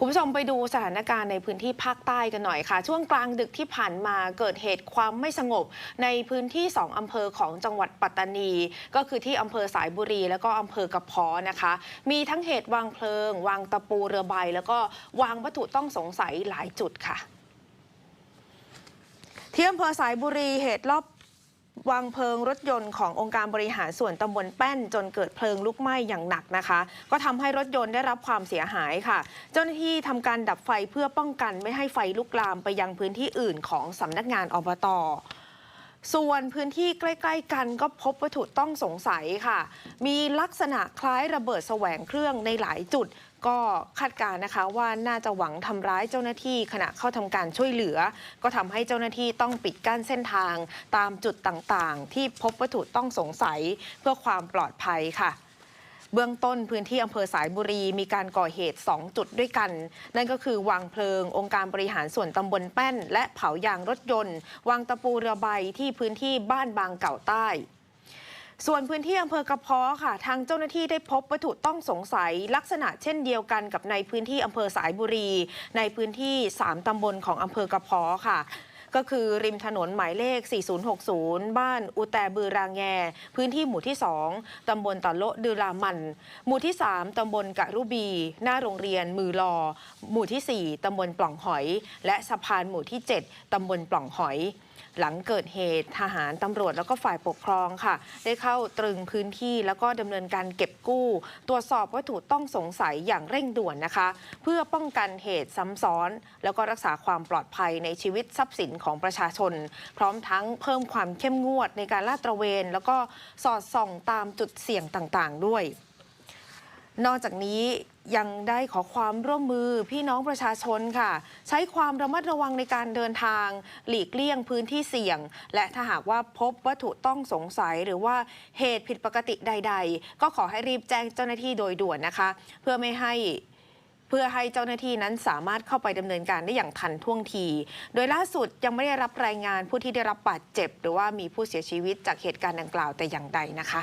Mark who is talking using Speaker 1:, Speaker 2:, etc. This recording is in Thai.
Speaker 1: คุณผู้ชมไปดูสถานการณ์ในพื้นที่ภาคใต้กันหน่อยค่ะ ช่วงกลางดึกที่ผ่านมาเกิดเหตุความไม่สงบ ในพื้นที่ 2 อำเภอของจังหวัดปัตตานี ก็คือที่อำเภอสายบุรี แล้วก็อำเภอกระเพาะนะคะ มีทั้งเหตุวางเพลิง วางตะปูเรือใบ แล้วก็วางวัตถุต้องสงสัยหลายจุดค่ะที่อำเภอสายบุรีเหตุรอบ วางเพลิงรถยนต์ขององค์การบริหารส่วนตำบลแป้น จนเกิดเพลิงลุกไหม้อย่างหนักนะคะ ก็ทำให้รถยนต์ได้รับความเสียหายค่ะ เจ้าหน้าที่ทำการดับไฟเพื่อป้องกันไม่ให้ไฟลุกลามไปยังพื้นที่อื่นของสำนักงานอบต ส่วนพื้นที่ใกล้ ๆ กันก็พบวัตถุต้องสงสัยค่ะ มีลักษณะคล้ายระเบิดแสวงเครื่องในหลายจุด ก็คาดการณ์นะคะว่าน่าจะหวังทำร้ายเจ้าหน้าที่ขณะเข้าทำการช่วยเหลือ ก็ทำให้เจ้าหน้าที่ต้องปิดกั้นเส้นทาง ตามจุดต่างๆ ที่พบวัตถุต้องสงสัยเพื่อความปลอดภัยค่ะ เบื้องต้นพื้นที่อำเภอสายบุรีมีการก่อเหตุ 2 จุดด้วยกัน นั่นก็คือวางเพลิง องค์การบริหารส่วนตำบลแป้น และเผายางรถยนต์ วางตะปูเรือใบที่พื้นที่บ้านบางเก่าใต้ส่วนพื้นที่อำเภอกระเพาะค่ะ ทางเจ้าหน้าที่ได้พบวัตถุต้องสงสัยลักษณะเช่นเดียวกันกับในพื้นที่อำเภอสายบุรี ในพื้นที่ 3 ตำบลของอำเภอกระเพาะค่ะ ก็คือริมถนนหมายเลข 4060 บ้านอุแตบือรางแง พื้นที่หมู่ที่ 2 ตำบลตะโลดือรามัน หมู่ที่ 3 ตำบลกะรุบี หน้าโรงเรียนมือลอ หมู่ทีสี่4ตำบลปล่องหอย และสะพานหมู่ที่ 7 ตำบลปล่องหอย หลังเกิดเหตุทหารตำรวจแล้วก็ฝ่ายปกครองค่ะ ได้เข้าตรึงพื้นที่แล้วก็ดำเนินการเก็บกู้ ตรวจสอบวัตถุต้องสงสัยอย่างเร่งด่วนนะคะ เพื่อป้องกันเหตุซ้ำซ้อน แล้วก็รักษาความปลอดภัยในชีวิตทรัพย์สินของประชาชน พร้อมทั้งเพิ่มความเข้มงวดในการลาดตระเวน แล้วก็สอดส่องตามจุดเสี่ยงต่างๆ ด้วย นอกจากนี้ ยังได้ขอความร่วมมือพี่น้องประชาชนค่ะ ใช้ความระมัดระวังในการเดินทาง หลีกเลี่ยงพื้นที่เสี่ยง และถ้าหากว่าพบวัตถุต้องสงสัยหรือว่าเหตุผิดปกติใด ๆ ก็ขอให้รีบแจ้งเจ้าหน้าที่โดยด่วนนะคะ เพื่อไม่ให้เพื่อให้เจ้าหน้าที่นั้นสามารถเข้าไปดำเนินการได้อย่างทันท่วงที โดยล่าสุดยังไม่ได้รับรายงานผู้ที่ได้รับบาดเจ็บ หรือว่ามีผู้เสียชีวิตจากเหตุการณ์ดังกล่าวแต่อย่างใดนะคะ